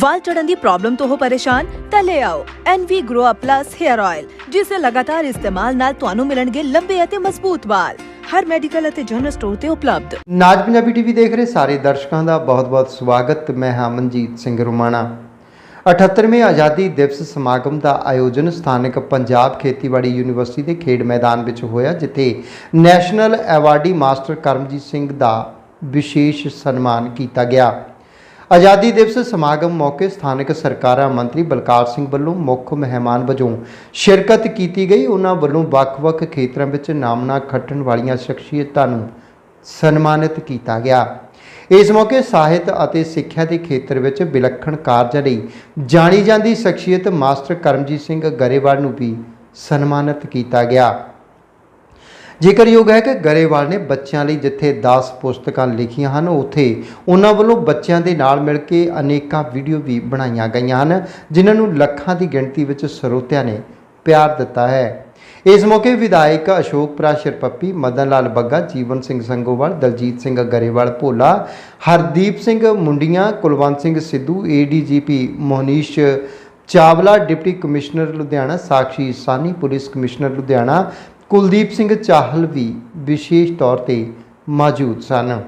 ਵਾਲ ਝੜਨ ਦੀ problem ਤੋਂ ਹੋ ਪਰੇਸ਼ਾਨ, ਤਾਂ ਲੈ ਆਓ NV Grow Up Plus Hair Oil ਜਿਸ ਦੇ ਲਗਾਤਾਰ ਇਸਤੇਮਾਲ ਨਾਲ ਤੁਹਾਨੂੰ ਮਿਲਣਗੇ ਲੰਬੇ ਅਤੇ ਮਜ਼ਬੂਤ ਵਾਲ। ਹਰ ਮੈਡੀਕਲ ਅਤੇ ਜਨਰਲ ਸਟੋਰ ਤੇ ਉਪਲਬਧ। ਨਾਜ ਪੰਜਾਬੀ ਟੀਵੀ ਦੇਖ ਰਹੇ ਸਾਰੇ ਦਰਸ਼ਕਾਂ ਦਾ ਬਹੁਤ-ਬਹੁਤ ਸਵਾਗਤ। ਮੈਂ ਹਾਂ ਮਨਜੀਤ ਸਿੰਘ ਰੁਮਾਣਾ। 78ਵੇਂ ਆਜ਼ਾਦੀ ਦਿਵਸ ਸਮਾਗਮ ਦਾ ਆਯੋਜਨ ਸਥਾਨਕ ਪੰਜਾਬ ਖੇਤੀਬਾੜੀ ਯੂਨੀਵਰਸਿਟੀ ਦੇ ਖੇਡ ਮੈਦਾਨ ਵਿੱਚ ਹੋਇਆ, ਜਿੱਥੇ national awardee master Karamjit Singh ਦਾ ਵਿਸ਼ੇਸ਼ ਸਨਮਾਨ ਕੀਤਾ ਗਿਆ। ਆਜ਼ਾਦੀ ਦਿਵਸ ਸਮਾਗਮ ਮੌਕੇ ਸਥਾਨਕ ਸਰਕਾਰਾਂ ਮੰਤਰੀ ਬਲਕਾਰ ਸਿੰਘ ਵੱਲੋਂ ਮੁੱਖ ਮਹਿਮਾਨ ਵਜੋਂ ਸ਼ਿਰਕਤ ਕੀਤੀ ਗਈ। ਉਹਨਾਂ ਵੱਲੋਂ ਵੱਖ-ਵੱਖ ਖੇਤਰਾਂ ਵਿੱਚ ਨਾਮਨਾ ਖੱਟਣ ਵਾਲੀਆਂ ਸ਼ਖਸੀਅਤਾਂ ਨੂੰ ਸਨਮਾਨਿਤ ਕੀਤਾ ਗਿਆ। ਇਸ ਮੌਕੇ ਸਾਹਿਤ ਅਤੇ ਸਿੱਖਿਆ ਦੇ ਖੇਤਰ ਵਿੱਚ ਵਿਲੱਖਣ ਕਾਰਜਾਂ ਲਈ ਜਾਣੀ ਜਾਂਦੀ ਸ਼ਖਸੀਅਤ ਮਾਸਟਰ ਕਰਮਜੀਤ ਸਿੰਘ ਗਰੇਵਾਲ ਨੂੰ ਵੀ ਸਨਮਾਨਿਤ ਕੀਤਾ ਗਿਆ। ਜ਼ਿਕਰਯੋਗ ਹੈ ਕਿ ਗਰੇਵਾਲ ਨੇ ਬੱਚਿਆਂ ਲਈ ਜਿੱਥੇ 10 ਪੁਸਤਕਾਂ ਲਿਖੀਆਂ ਹਨ, ਉੱਥੇ ਉਹਨਾਂ ਵੱਲੋਂ ਬੱਚਿਆਂ ਦੇ ਨਾਲ ਮਿਲ ਕੇ ਅਨੇਕਾਂ ਵੀਡੀਓ ਵੀ ਬਣਾਈਆਂ ਗਈਆਂ ਹਨ, ਜਿਨ੍ਹਾਂ ਨੂੰ ਲੱਖਾਂ ਦੀ ਗਿਣਤੀ ਵਿੱਚ ਸਰੋਤਿਆਂ ਨੇ ਪਿਆਰ ਦਿੱਤਾ ਹੈ। ਇਸ ਮੌਕੇ ਵਿਧਾਇਕ Ashok Prashar Pappi Madan Lal Bagga, Jeevan Singh Sangowal, Daljit Singh Grewal Bhola, Hardeep Singh Mundian, Kulwant Singh Sidhu ADGP Mohnish Chawla, deputy commissioner Ludhiana Sakshi Sawhney, police commissioner Ludhiana Kuldeep Singh Chahal ਵੀ ਵਿਸ਼ੇਸ਼ ਤੌਰ ਤੇ ਮੌਜੂਦ ਸਨ।